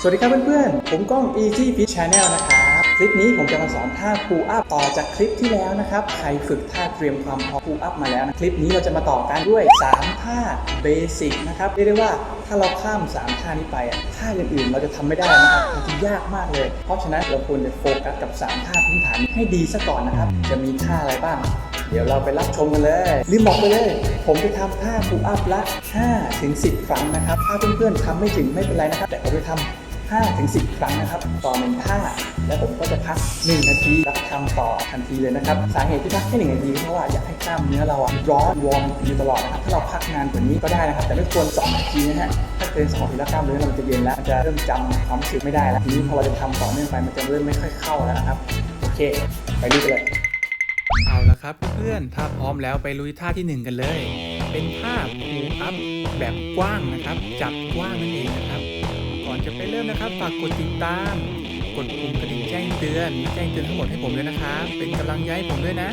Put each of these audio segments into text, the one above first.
สวัสดีครับเพื่อนๆ ผมก้อง Easy Fit Channel นะครับ คลิปนี้ผมจะมาสอนท่า pull up ต่อจากคลิปที่แล้วนะครับ ใครฝึกท่าเตรียมความพร้อม pull up มาแล้วนะ คลิปนี้เราจะมาต่อกันด้วย 3 ท่าเบสิกนะครับ เรียกได้ว่าถ้าเราข้าม 3 ท่านี้ไปอะท่าอื่นๆ เราจะทำไม่ได้นะครับมันจะยากมากเลย เพราะฉะนั้นเราควรจะโฟกัสกับ 3 ท่าพื้นฐานให้ดีซะก่อนนะครับ จะมีท่าอะไรบ้าง เดี๋ยวเราไปรับชมกันเลยรีบบอกไปเลย ผมจะทำท่า pull up ละ5ถึง10 ครั้งนะครับ ถ้าเพื่อนๆทำไม่ถึงไม่เป็นไรนะครับ แต่ผมจะทำ 5ถึง10 ครั้งนะครับ ต่อหนึ่งท่า แล้วผมก็จะพัก 1 นาทีแล้วทำต่อทันทีเลยนะครับ สาเหตุที่พักแค่1นาทีเพราะว่าอยากให้กล้ามเนื้อเราอะร้อนวอร์มอยู่ตลอดนะครับ ถ้าเราพักนานกว่านี้ก็ได้นะครับ แต่ไม่ควร 2 นาทีนะฮะ ถ้าเกิน2นาทีแล้วกล้ามเนื้อเราจะเย็นแล้ว จะเริ่มจำความรู้สึกไม่ได้แล้ว ทีนี้พอเราจะทำต่อเนื่องไป มันจะเริ่มไม่ค่อยเข้าแล้วนะครับ โอเค ไปดูกันเลย เอาละครับเพื่อนถ้าพร้อมแล้วไปลุยท่าที่หนึ่งกันเลย เป็นท่าพูอัพแบบกว้างนะครับ จับกว้างนั่นเองนะครับ ก่อนจะไปเริ่มนะครับ ฝากกดติดตาม กดปุ่มกระดิ่งแจ้งเตือน แจ้งเตือนทั้งหมดให้ผมด้วยนะครับ เป็นกำลังใจให้ผมด้วยนะ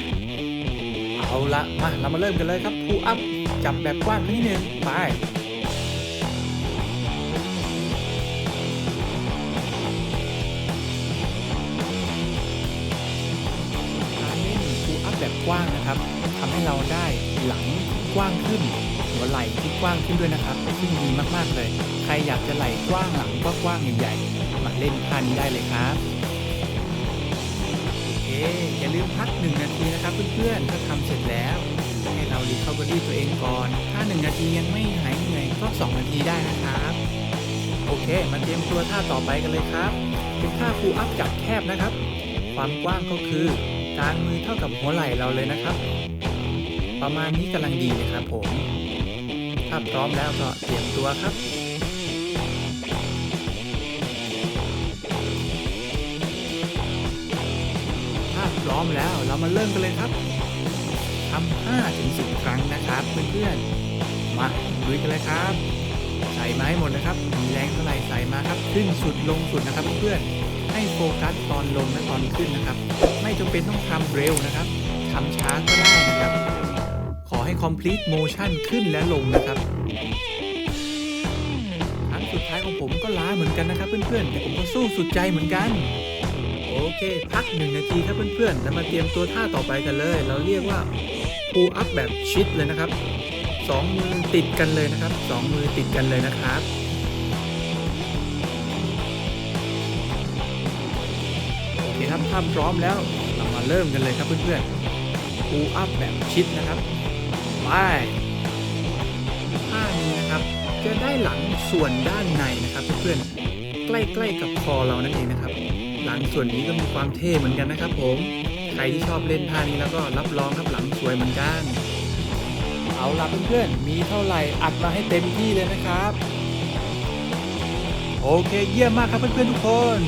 เอาละมาเรามาเริ่มกันเลยครับพูอัพจับแบบกว้างครั้งที่หนึ่งไป ว้างนะครับทำให้เราได้หลังกว้างขึ้น หัวไหล่ที่กว้างขึ้นด้วยนะครับซึ่งดีมากๆเลย ใครอยากจะไหล่กว้างหลังก็กว้างใหญ่ๆมาเล่นท่านี้ได้เลยครับโอเคอย่าลืมพักหนึ่งนาทีนะครับเพื่อนๆถ้าทำเสร็จแล้วให้เรารีคาบอรี่ตัวเองก่อน ถ้าหนึ่งนาทียังไม่หายเหนื่อยก็สองนาทีได้นะครับ โอเค มาเตรียมตัวท่าต่อไปกันเลยครับ เป็นท่าพูอัพจับแคบนะครับ ความกว้างก็คือ การมือเท่ากับหัวไหล่เราเลยนะครับ ประมาณนี้กำลังดีเลยครับผม ถ้าพร้อมแล้วก็เตรียมตัวครับถ้าพร้อมแล้วเรามาเริ่มกันเลยครับทำ5ถึง10 ครั้งนะครับเพื่อนๆ มาลุยกันเลยครับ ใส่มาให้หมดนะครับมีแรงเท่าไหร่ใส่มาครับ ขึ้นสุดลงสุดนะครับเพื่อนๆ ให้โฟกัสตอนลงและตอนขึ้นนะครับ ไม่จำเป็นต้องทำเร็วนะครับทำช้าก็ได้นะครับ ขอให้ complete motion ขึ้นและลงนะครับครั้งสุดท้ายของผมก็ล้าเหมือนกันนะครับ เพื่อนๆ แต่ผมก็สู้สุดใจเหมือนกัน โอเค พักหนึ่งนาทีครับเพื่อนๆ แล้วมาเตรียมตัวท่าต่อไปกันเลย เราเรียกว่า pull up แบบชิดเลยนะครับสองมือติดกันเลยนะครับสองมือติดกันเลยนะครับ ถ้าพร้อมแล้ว เรามาเริ่มกันเลยครับเพื่อนๆ pull up แบบชิดนะครับ ไปท่านี้นะครับ จะได้หลังส่วนด้านในนะครับเพื่อนๆ ใกล้ๆกับคอเรานั่นเองนะครับ หลังส่วนนี้ก็มีความเท่เหมือนกันนะครับ ผม ใครที่ชอบเล่นท่านี้แล้วก็รับรองครับหลังสวยเหมือนกัน เอาล่ะเพื่อนๆ มีเท่าไหร่อัดมาให้เต็มที่เลยนะครับ โอเคเยี่ยมมากครับเพื่อนๆทุกคน